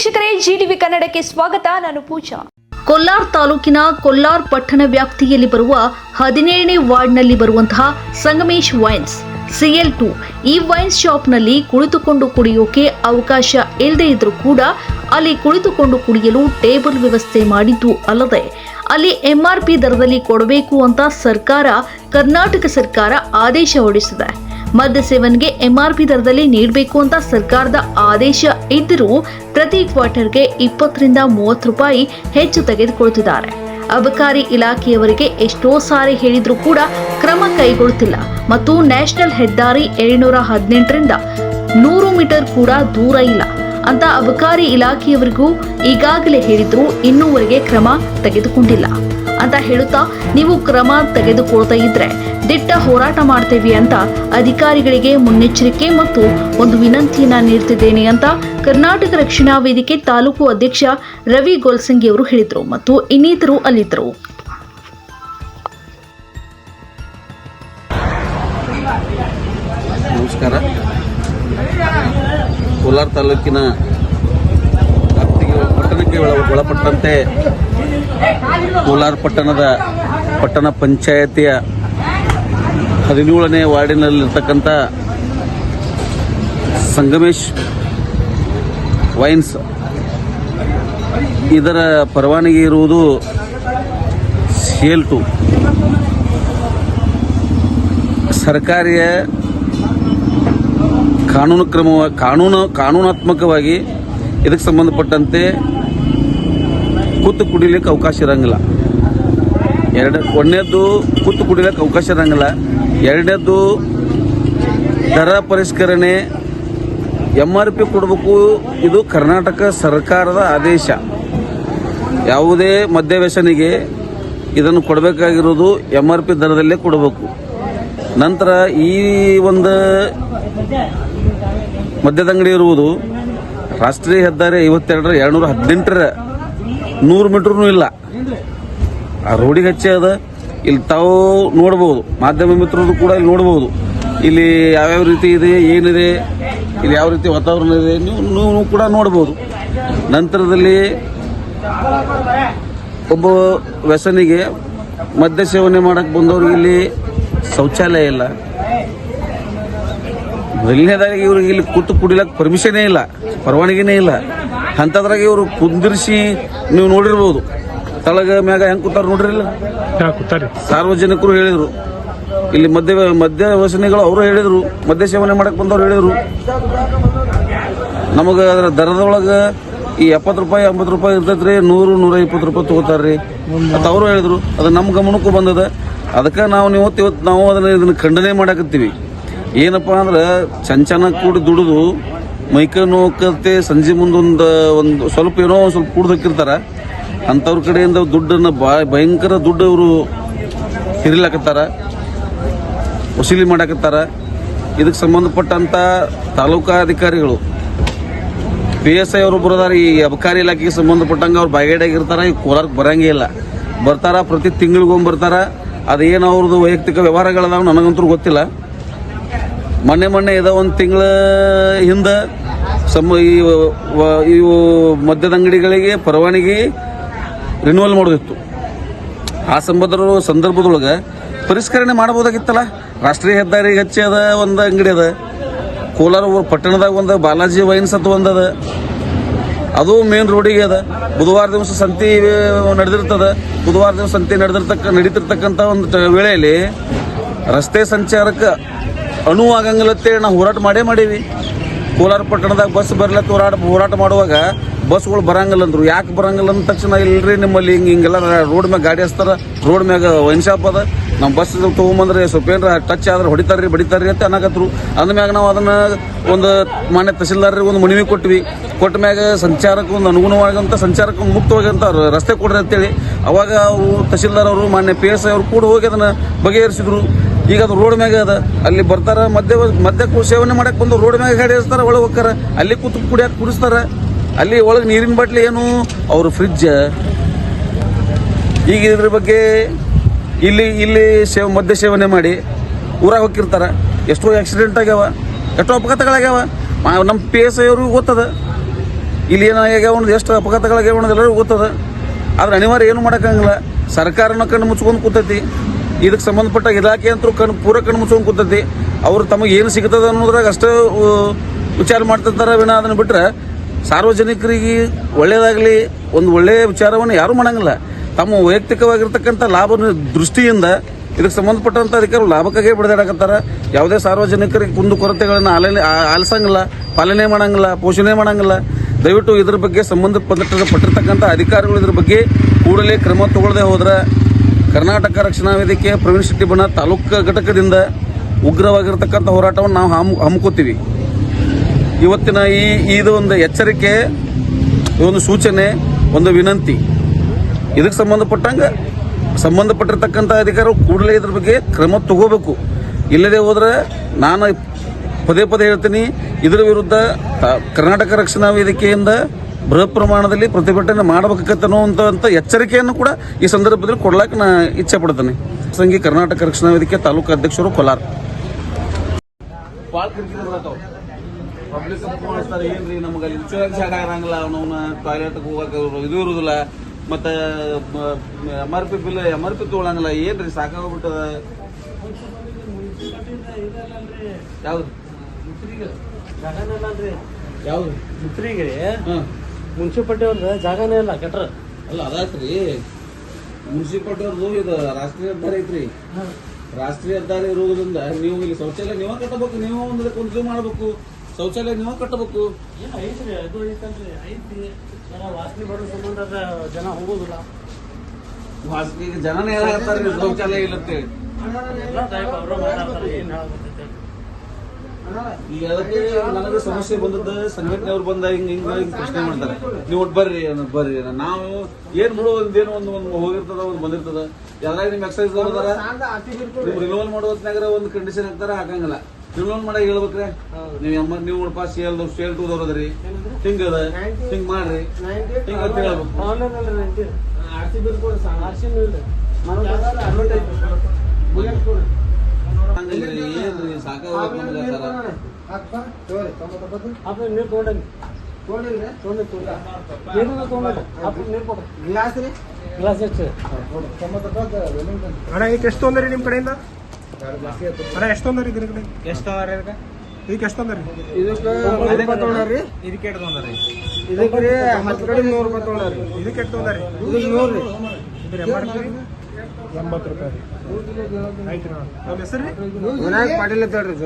ವೀಕ್ಷಕರೇ ಜಿಡಿವಿ ಕನ್ನಡಕ್ಕೆ ಸ್ವಾಗತ. ನಾನು ಪೂಜಾ. ಕೊಲ್ಲಾರ್ ತಾಲೂಕಿನ ಕೊಲ್ಲಾರ್ ಪಟ್ಟಣ ವ್ಯಾಪ್ತಿಯಲ್ಲಿ ಬರುವ ಹದಿನೇಳನೇ ವಾರ್ಡ್ನಲ್ಲಿ ಬರುವಂತಹ ಸಂಗಮೇಶ್ ವೈನ್ಸ್, ಸಿಎಲ್ ಟು ಈ ವೈನ್ಸ್ ಶಾಪ್ನಲ್ಲಿ ಕುಳಿತುಕೊಂಡು ಕುಡಿಯೋಕೆ ಅವಕಾಶ ಇಲ್ಲದೆ ಇದ್ರೂ ಕೂಡ ಅಲ್ಲಿ ಕುಳಿತುಕೊಂಡು ಕುಡಿಯಲು ಟೇಬಲ್ ವ್ಯವಸ್ಥೆ ಮಾಡಿದ್ದು ಅಲ್ಲದೆ ಅಲ್ಲಿ ಎಂಆರ್ಪಿ ದರದಲ್ಲಿ ಕೊಡಬೇಕು ಅಂತ ಸರ್ಕಾರ, ಕರ್ನಾಟಕ ಸರ್ಕಾರ ಆದೇಶ ಹೊರಡಿಸಿದೆ. ಮದ್ಯ ಸೇವನೆಗೆ ಎಂಆರ್ಪಿ ದರದಲ್ಲಿ ನೀಡಬೇಕು ಅಂತ ಸರ್ಕಾರದ ಆದೇಶ ಇದ್ದರೂ ಪ್ರತಿ ಕ್ವಾರ್ಟರ್ಗೆ ಇಪ್ಪತ್ತರಿಂದ ಮೂವತ್ತು ರೂಪಾಯಿ ಹೆಚ್ಚು ತೆಗೆದುಕೊಳ್ತಿದ್ದಾರೆ. ಅಬಕಾರಿ ಇಲಾಖೆಯವರಿಗೆ ಎಷ್ಟೋ ಸಾರಿ ಹೇಳಿದ್ರೂ ಕೂಡ ಕ್ರಮ ಕೈಗೊಳ್ಳುತ್ತಿಲ್ಲ ಮತ್ತು ನ್ಯಾಷನಲ್ ಹೆದ್ದಾರಿ ಏಳುನೂರ ಹದಿನೆಂಟರಿಂದ ನೂರು ಮೀಟರ್ ಕೂಡ ದೂರ ಇಲ್ಲ ಅಂತ ಅಬಕಾರಿ ಇಲಾಖೆಯವರಿಗೂ ಈಗಾಗಲೇ ಹೇಳಿದ್ರು ಇನ್ನೂವರೆಗೆ ಕ್ರಮ ತೆಗೆದುಕೊಂಡಿಲ್ಲ. ಅಂತ ಹೇಳುತ್ತಾ ನೀವು ಕ್ರಮ ತೆಗೆದುಕೊಳ್ತಾ ಇದ್ರೆ ದಿಟ್ಟ ಹೋರಾಟ ಮಾಡ್ತೇವೆ ಅಂತ ಅಧಿಕಾರಿಗಳಿಗೆ ಮುನ್ನೆಚ್ಚರಿಕೆ ಮತ್ತು ಒಂದು ವಿನಂತಿಯನ್ನ ನೀಡ್ತಿದ್ದೇನೆ ಅಂತ ಕರ್ನಾಟಕ ರಕ್ಷಣಾ ವೇದಿಕೆ ತಾಲೂಕು ಅಧ್ಯಕ್ಷ ರವಿ ಗೋಲ್ಸಂಗಿ ಅವರು ಹೇಳಿದರು ಮತ್ತು ಇನ್ನಿತರು ಅಲ್ಲಿದ್ದರು. ನಮಸ್ಕಾರ. ಕೋಲಾರ ತಾಲೂಕಿನ ಪಟ್ಟಣಕ್ಕೆ ಒಳ- ಒಳಪಟ್ಟಂತೆ ಕೋಲಾರ ಪಟ್ಟಣದ ಪಟ್ಟಣ ಪಂಚಾಯತಿಯ ಹದಿನೇಳನೇ ವಾರ್ಡಿನಲ್ಲಿರ್ತಕ್ಕಂಥ ಸಂಗಮೇಶ್ ವೈನ್ಸ್, ಇದರ ಪರವಾನಗಿ ಇರುವುದು ಸೇಲ್ ಟು ಸರ್ಕಾರಿಯ ಕಾನೂನು ಕ್ರಮ ಕಾನೂನು ಕಾನೂನಾತ್ಮಕವಾಗಿ ಇದಕ್ಕೆ ಸಂಬಂಧಪಟ್ಟಂತೆ ಕೂತು ಕುಡಿಲಿಕ್ಕೆ ಅವಕಾಶ ಇರೋಂಗಿಲ್ಲ. ಎರಡು ಒಂದನೇದ್ದು ಕೂತು ಕುಡಿಲಿಕ್ಕೆ ಅವಕಾಶ ಇರೋಂಗಿಲ್ಲ. ಎರಡನೇದ್ದು ದರ ಪರಿಷ್ಕರಣೆ ಎಂ ಆರ್ ಪಿ ಕೊಡಬೇಕು, ಇದು ಕರ್ನಾಟಕ ಸರ್ಕಾರದ ಆದೇಶ. ಯಾವುದೇ ಮದ್ಯವ್ಯಸನಿಗೆ ಇದನ್ನು ಕೊಡಬೇಕಾಗಿರೋದು ಎಂ ಆರ್ ಪಿ ದರದಲ್ಲೇ ಕೊಡಬೇಕು. ನಂತರ ಈ ಒಂದು ಮದ್ಯದಂಗಡಿ ಇರುವುದು ರಾಷ್ಟ್ರೀಯ ಹೆದ್ದಾರಿ ಐವತ್ತೆರಡರ ಎರಡ್ನೂರ ಹದಿನೆಂಟರ ನೂರು ಮೀಟ್ರೂ ಇಲ್ಲ. ಆ ರೋಡಿಗೆ ಹಚ್ಚಿ ಅದ, ಇಲ್ಲಿ ತಾವು ನೋಡ್ಬೋದು. ಮಾಧ್ಯಮ ಮಿತ್ರರು ಕೂಡ ಇಲ್ಲಿ ನೋಡ್ಬೋದು. ಇಲ್ಲಿ ಯಾವ್ಯಾವ ರೀತಿ ಇದೆ, ಏನಿದೆ, ಇಲ್ಲಿ ಯಾವ ರೀತಿ ವಾತಾವರಣ ಇದೆ, ನೀವು ಕೂಡ ನೋಡ್ಬೋದು. ನಂತರದಲ್ಲಿ ಒಬ್ಬ ವ್ಯಸನಿಗೆ ಮದ್ಯ ಸೇವನೆ ಮಾಡಕ್ಕೆ ಬಂದವ್ರಿಗೆ ಇಲ್ಲಿ ಶೌಚಾಲಯ ಇಲ್ಲ. ಮೊದಲನೇದಾಗಿ ಇವ್ರಿಗೆ ಇಲ್ಲಿ ಕೂತು ಕುಡಿಲಕ್ಕೆ ಪರ್ಮಿಷನೇ ಇಲ್ಲ ಪರವಾನಗಿನೇ ಇಲ್ಲ. ಅಂಥದ್ರಾಗ ಇವರು ಕುಂದಿರಿಸಿ ನೀವು ನೋಡಿರ್ಬೋದು. ತಳಗ ಮ್ಯಾಗ ಹೆಂಗೆ ಕೂತಾರ ನೋಡ್ರಿಲ್ಲ ಇಲ್ಲ? ಸಾರ್ವಜನಿಕರು ಹೇಳಿದರು. ಇಲ್ಲಿ ಮದ್ಯ ಮದ್ಯ ವ್ಯಸನಿಗಳು ಅವರು ಹೇಳಿದರು ಮದ್ಯ ಸೇವನೆ ಮಾಡಕ್ಕೆ ಬಂದವ್ರು ಹೇಳಿದರು. ನಮಗೆ ಅದರ ದರದೊಳಗೆ ಈ ಎಪ್ಪತ್ತು ರೂಪಾಯಿ ಎಂಬತ್ತು ರೂಪಾಯಿ ಇರ್ತೈತ್ರಿ ನೂರು ನೂರ ಇಪ್ಪತ್ತು ರೂಪಾಯಿ ತಗೋತಾರ್ರಿ. ಅಂತ ಅವರು ಹೇಳಿದ್ರು. ಅದು ನಮ್ಮ ಗಮನಕ್ಕೂ ಬಂದದ. ಅದಕ್ಕೆ ನಾವು ಇವತ್ತು ಇವತ್ತು ನಾವು ಅದನ್ನ ಇದನ್ನು ಖಂಡನೆ ಮಾಡಕತ್ತೀವಿ. ಏನಪ್ಪಾ ಅಂದ್ರೆ ಚಂಚನ ಕೂಡ ದುಡಿದು ಮೈಕ ನೋಕತ್ತೆ ಸಂಜೆ ಮುಂದೊಂದು ಒಂದು ಸ್ವಲ್ಪ ಏನೋ ಸ್ವಲ್ಪ ಕುಡ್ದು ಹಾಕಿರ್ತಾರ. ಅಂಥವ್ರ ಕಡೆಯಿಂದ ದುಡ್ಡನ್ನು ಭಯಂಕರ ದುಡ್ಡು ಅವರು ಹಿರಿಲಾಕತ್ತಾರ, ವಸೂಲಿ ಮಾಡಾಕತ್ತಾರ. ಇದಕ್ಕೆ ಸಂಬಂಧಪಟ್ಟಂತ ತಾಲೂಕಾಧಿಕಾರಿಗಳು ಪಿ ಎಸ್ ಐ ಅವರು ಬರೋದಾರ, ಈ ಅಬಕಾರಿ ಇಲಾಖೆಗೆ ಸಂಬಂಧಪಟ್ಟಂಗೆ ಅವ್ರು ಬಾಗೇಡಾಗಿರ್ತಾರ ಈ ಕೋಲಾರಕ್ಕೆ ಬರಂಗೇ ಇಲ್ಲ. ಬರ್ತಾರ, ಪ್ರತಿ ತಿಂಗಳಿಗೊಂಬರ್ತಾರ ಬರ್ತಾರ. ಅದೇನು ಅವ್ರದ್ದು ವೈಯಕ್ತಿಕ ವ್ಯವಹಾರಗಳದಾವ ನನಗಂತೂ ಗೊತ್ತಿಲ್ಲ. ಮೊನ್ನೆ ಮೊನ್ನೆ ಇದ ಒಂದು ತಿಂಗಳ ಹಿಂದೆ ಸಮ ಇವು ಮದ್ಯದ ಅಂಗಡಿಗಳಿಗೆ ಪರವಾನಗಿ ರಿನ್ಯೂವಲ್ ಮಾಡೋದಿತ್ತು. ಆ ಸಂಬಂಧದ ಸಂದರ್ಭದೊಳಗೆ ಪರಿಷ್ಕರಣೆ ಮಾಡ್ಬೋದಾಗಿತ್ತಲ್ಲ ರಾಷ್ಟ್ರೀಯ ಹೆದ್ದಾರಿಗೆ ಹಚ್ಚಿ ಅದ, ಒಂದು ಅಂಗಡಿ ಅದ. ಕೋಲಾರ ಪಟ್ಟಣದಾಗ ಒಂದು, ಬಾಲಾಜಿ ವೈನ್ಸ್ ಅಂತ ಒಂದದ ಅದು. ಮೇನ್ ರೋಡಿಗೆ ಅದ. ಬುಧವಾರ ದಿವಸ ಸಂತಿ ನಡೆದಿರ್ತದೆ. ಬುಧವಾರ ದಿವಸ ಸಂತಿ ನಡೆದಿರ್ತಕ್ಕ ನಡೀತಿರ್ತಕ್ಕಂಥ ಒಂದು ವೇಳೆಯಲ್ಲಿ ರಸ್ತೆ ಸಂಚಾರಕ್ಕೆ ಅನುವಾಗಂಗಿಲ್ಲತ್ತೇಳಿ ನಾವು ಹೋರಾಟ ಮಾಡೇ ಮಾಡೀವಿ. ಕೋಲಾರ ಪಟ್ಟಣದಾಗ ಬಸ್ ಬರ್ಲತ್ತ ಹೋರಾಟ ಹೋರಾಟ ಮಾಡುವಾಗ ಬಸ್ಗಳು ಬರಂಗಿಲ್ಲ ಅಂದ್ರು. ಯಾಕೆ ಬರಂಗಿಲ್ಲ ಅಂದ ತಕ್ಷಣ ಇಲ್ರಿ ನಿಮ್ಮಲ್ಲಿ ಹಿಂಗೆ ಹಿಂಗೆಲ್ಲ ರೋಡ್ ಮ್ಯಾಗ ಗಾಡಿ ಹಚ್ತಾರ, ರೋಡ್ ಮ್ಯಾಗ ವೈನ್ ಶಾಪ್ ಅದ. ನಮ್ಮ ಬಸ್ ತೊಗೊಂಬಂದ್ರೆ ಸ್ವಲ್ಪ ಏನಾರ ಟಚ್ ಆದ್ರೆ ಹೊಡಿತಾರ್ರಿ, ಬಡಿತಾರ್ರಿ ಅಂತ ಅನ್ನಕತ್ರು. ಅಂದ ಮ್ಯಾಗ ನಾವು ಅದನ್ನ ಒಂದು ಮಾನ್ಯ ತಹಸೀಲ್ದಾರ್ರಿಗೆ ಒಂದು ಮನವಿ ಕೊಟ್ವಿ. ಕೊಟ್ಟ ಮ್ಯಾಗ ಸಂಚಾರಕ್ಕೆ ಒಂದು ಅನುಗುಣವಾಗಂತ ಸಂಚಾರಕ್ಕೆ ಮುಕ್ತವಾಗಂತ ರಸ್ತೆ ಕೊಡ್ರಿ ಅಂತೇಳಿ. ಅವಾಗ ಅವರು ತಹಸೀಲ್ದಾರ್ ಅವರು, ಮಾನ್ಯ ಪಿ ಎಸ್ ಐ ಅವರು ಕೂಡ ಹೋಗಿ ಅದನ್ನ ಬಗೆಹರಿಸಿದ್ರು. ಈಗ ಅದು ರೋಡ್ ಮ್ಯಾಗ ಅದ. ಅಲ್ಲಿ ಬರ್ತಾರ ಮದ್ಯ ಮದ್ಯ ಸೇವನೆ ಮಾಡಕ್ ಬಂದು ರೋಡ್ ಮ್ಯಾಗ ಗಾಡಿ ಹಚ್ತಾರ ಒಳಗೆ ಹೋಗ್ತಾರ. ಅಲ್ಲಿ ಕೂತು ಕುಡಿಯಾಕ ಕುಡಿಸ್ತಾರ. ಅಲ್ಲಿ ಒಳಗೆ ನೀರಿನ ಬಾಟ್ಲಿ ಏನು? ಅವ್ರ ಫ್ರಿಜ್ಜ ಈಗ ಇದ್ರ ಬಗ್ಗೆ ಇಲ್ಲಿ ಇಲ್ಲಿ ಸೇವ ಮದ್ಯ ಸೇವನೆ ಮಾಡಿ ಊರಾಗ ಹೋಗಿರ್ತಾರ ಎಷ್ಟೋ ಆಕ್ಸಿಡೆಂಟ್ ಆಗ್ಯಾವ. ಎಷ್ಟೋ ಅಪಘಾತಗಳಾಗ್ಯಾವ. ನಮ್ಮ ಐ ಅವ್ರಿಗೂ ಗೊತ್ತದ. ಇಲ್ಲಿ ಏನಾಗ್ಯಾವ ಅನ್ನೋದು, ಎಷ್ಟು ಅಪಘಾತಗಳಾಗ್ಯಾವ ಅನ್ನೋದು ಎಲ್ಲರಿಗೂ ಗೊತ್ತದ. ಆದ್ರೆ ಅನಿವಾರ್ಯ ಏನು ಮಾಡೋಕ್ಕಾಗಲ್ಲ ಸರ್ಕಾರನ ಕಣ್ಣು ಮುಚ್ಕೊಂಡು ಕೂತೈತಿ. ಇದಕ್ಕೆ ಸಂಬಂಧಪಟ್ಟ ಇಲಾಖೆ ಅಂತೂ ಕಣ್ ಪೂರ ಕಣ್ಮುಚ್ಕೊಂಡು ಕೂತೈತಿ. ಅವ್ರು ತಮಗೆ ಏನು ಸಿಗ್ತದೆ ಅನ್ನೋದ್ರಾಗ ಅಷ್ಟೇ ವಿಚಾರ ಮಾಡ್ತಿರ್ತಾರೆ ವಿನ ಅದನ್ನು ಬಿಟ್ರೆ ಸಾರ್ವಜನಿಕರಿಗೆ ಒಳ್ಳೇದಾಗಲಿ, ಒಂದು ಒಳ್ಳೆಯ ವಿಚಾರವನ್ನು ಯಾರೂ ಮಾಡಂಗಿಲ್ಲ. ತಮ್ಮ ವೈಯಕ್ತಿಕವಾಗಿರ್ತಕ್ಕಂಥ ಲಾಭ ದೃಷ್ಟಿಯಿಂದ ಇದಕ್ಕೆ ಸಂಬಂಧಪಟ್ಟಂಥ ಅಧಿಕಾರ ಲಾಭಕ್ಕಾಗೇ ಬಿಡದಾಡಕತ್ತಾರ. ಯಾವುದೇ ಸಾರ್ವಜನಿಕರಿಗೆ ಕುಂದು ಕೊರತೆಗಳನ್ನು ಆಲನೆ ಆಲಿಸಂಗಿಲ್ಲ, ಪಾಲನೆ ಮಾಡಂಗಿಲ್ಲ, ಪೋಷಣೆ ಮಾಡಂಗಿಲ್ಲ. ದಯವಿಟ್ಟು ಇದ್ರ ಬಗ್ಗೆ ಸಂಬಂಧಪಟ್ಟ ಪಟ್ಟಿರ್ತಕ್ಕಂಥ ಅಧಿಕಾರಿಗಳು ಇದ್ರ ಬಗ್ಗೆ ಕೂಡಲೇ ಕ್ರಮ ತಗೊಳ್ಳದೆ ಹೋದ್ರೆ ಕರ್ನಾಟಕ ರಕ್ಷಣಾ ವೇದಿಕೆ ಪ್ರವೀಣ್ ಶೆಟ್ಟಿ ಬಣ್ಣ ತಾಲೂಕು ಘಟಕದಿಂದ ಉಗ್ರವಾಗಿರ್ತಕ್ಕಂಥ ಹೋರಾಟವನ್ನು ನಾವು ಹಮ್ ಹಮ್ಮಿಕೋತೀವಿ ಇವತ್ತಿನ ಈ, ಇದು ಒಂದು ಎಚ್ಚರಿಕೆ, ಒಂದು ಸೂಚನೆ, ಒಂದು ವಿನಂತಿ. ಇದಕ್ಕೆ ಸಂಬಂಧಪಟ್ಟಂಗೆ, ಸಂಬಂಧಪಟ್ಟಿರ್ತಕ್ಕಂಥ ಅಧಿಕಾರಿಗಳು ಕೂಡಲೇ ಇದ್ರ ಬಗ್ಗೆ ಕ್ರಮ ತಗೋಬೇಕು. ಇಲ್ಲದೆ ಹೋದ್ರೆ ನಾನು ಪದೇ ಪದೇ ಹೇಳ್ತೀನಿ, ಇದರ ವಿರುದ್ಧ ಕರ್ನಾಟಕ ರಕ್ಷಣಾ ವೇದಿಕೆಯಿಂದ ಬೃಹತ್ ಪ್ರಮಾಣದಲ್ಲಿ ಪ್ರತಿಭಟನೆ ಅನ್ನುವಂಥ ಎಚ್ಚರಿಕೆಯನ್ನು ಕೂಡ ಈ ಸಂದರ್ಭದಲ್ಲಿ ಕೊಡ್ಲಾಕ ನಾ ಇಚ್ಛೆ ಪಡ್ತೇನೆ. ಸಂಘಿ ಕರ್ನಾಟಕ ರಕ್ಷಣಾ ವೇದಿಕೆ ತಾಲೂಕು ಅಧ್ಯಕ್ಷರು ಕೋಲಾರ. ಮಾಡ್ತಾರೆ ಏನ್ರಿ ನಮ್ಗೆ ಅಲ್ಲಿ ಇನ್ಶೂರೆನ್ಸ್ ಜಾಗ ಇರಂಗಿಲ್ಲ ಅವನವನ್ನ ಟಾಯ್ಲೆಟ್ಗೆ ಹೋಗಕ್ಕೆ ಇದು ಇರುದಿಲ್ಲ. ಮತ್ತೆ M R P bill M R P ತೊಗೊಳಂಗಿಲ್ಲ ಏನ್ರಿ ಸಾಕಾಗ್ಬಿಟ್ಟದ ಯಾವ್ದು? ಯಾವ್ದು? ಮುನ್ಸಿಪಾಲ್ಟಿ ಅವ್ರ ಜಾಗನೇ ಇಲ್ಲ ಕೆಟ್ರ ಅಲ್ಲ ಅದಾತ್ರಿ ಮುನ್ಸಿಪಾಲ್ಟಿ ಅವ್ರದ್ದು ಇದು ರಾಷ್ಟ್ರೀಯ ಹೆದ್ದಾರಿ ಐತ್ರಿ ರಾಷ್ಟ್ರೀಯ ಹೆದ್ದಾರಿ ಇರುವುದರಿಂದ ನೀವು ಇಲ್ಲಿ ಶೌಚಾಲಯ ನೀವೇ ಕಟ್ಟಬೇಕು ನೀವು ಒಂದು ಕುಂತು ಮಾಡ್ಬೇಕು ಶೌಚಾಲಯ ನೀವೇ ಕಟ್ಟಬೇಕು ಏನು ಐತ್ರಿ ಅದು ಐತಲ್ರಿ ಐತಿ ಜನ ವಾಸನೆ ಬರೋ ಸಂಬಂಧ ಜನ ಹೋಗೋದಿಲ್ಲ ಜನನೇ ಹೇಳತ್ತಾರೆ ಶೌಚಾಲಯ ಇಲ್ಲ ಅಂತೇಳಿ ಎಲ್ಲ ಟೈಪ್ ಅವ್ರ ಮಾತಾಡ್ತಾರೆ ಏನು ಹೇಳಬೇಕು ಈಗ ಅದಕ್ಕೆ ನನಗೆ ಸಮಸ್ಯೆ ಬಂದದ್ದು ಸಂಘಟನೆಯವ್ರು ಬಂದ ಹಿಂಗ ಹಿಂಗ ಹಿಂಗ ಪ್ರಶ್ನೆ ಮಾಡ್ತಾರೆ. ನೀವು ಒಟ್ಟು ಬರ್ರಿ ಅನ್ನೋದು ಬರ್ರಿ. ನಾವು ಏನ್ ಬಿಡೋ ಏನೋ ಒಂದು ಒಂದು ಹೋಗಿರ್ತದ ಒಂದು ಬಂದಿರ್ತದ. ಯಾವ್ದಾಗ ನಿಮ್ ಎಕ್ಸೈಸ್ ಅದಾರ? ನಿಮ್ ರಿನೋವಲ್ ಮಾಡೋ ಹೊತ್ನಾಗ ಒಂದು ಕಂಡೀಷನ್ ಹಾಕ್ತಾರ? ಹಾಕಂಗಿಲ್ಲ. ರಿನೋವಲ್ ಮಾಡಾಗ ಹೇಳ್ಬೇಕ್ರೆ? ನೀವು ಎಮ್ಮ ನೀವು ನೋಡಪ್ಪ ಸೇಲ್ ಸೇಲ್ ಟೂ ದೊರದ್ರಿ ಹಿಂಗ ಅದ. ಹಿಂಗ್ ಮಾಡ್ರಿ. ಹಿಂಗ್ ಅಂತ ಹೇಳ್ಬೇಕು. ಆರ್ ಸಿ ಬಿಲ್ ಕೊಡಿ ಆರ್ ಸಿ ಇಲ್ಲ ಹಂಗಲ್ರಿ ಏನ್ರಿ ಸಾಕಾಗ್ಬೇಕು ನಮ್ಗೆ. ಅಪ್ಪ ನೀರು ತೊಗೊಂಡು ಗ್ಲಾಸ್ ರೀ ಗ್ಲಾಸ್ ಎಷ್ಟು ಅಣ್ಣ ಈಗ ಎಷ್ಟು ತೊಂದ್ರಿ ನಿಮ್ಮ ಕಡೆಯಿಂದ ಅಣ್ಣ ಎಷ್ಟು ತೊಂದ್ರಿ ಇದ್ರ ಕಡೆ ಎಷ್ಟು ಇದಕ್ಕೆ ಎಷ್ಟು ತೊಂದ್ರಿ ಇದಕ್ಕೆ ಎಷ್ಟು ತೊಗೊಂಡ್ರಿ ಇದಕ್ಕೆ ಎಷ್ಟು ತೊಂದ್ರಿ ಇದಕ್ಕೆ ರೀ ಹತ್ತು ಕಡೆ ನೂರು ರೂಪಾಯಿ ತೊಗೊಂಡ್ರಿ ಇದಕ್ಕೆ ಎಷ್ಟು ತೊಂದ್ರಿ ಇದಕ್ಕೆ ನೂರು ರೀ ಇದ್ರ ಎಂಬತ್ತು ರೂಪಾಯಿ ಆಯ್ತು. ನಮ್ಮ ಹೆಸರು ವಿನಾಯಕ್ ಪಾಟೀಲ್ ಅಂತ ಹೇಳ್ರಿ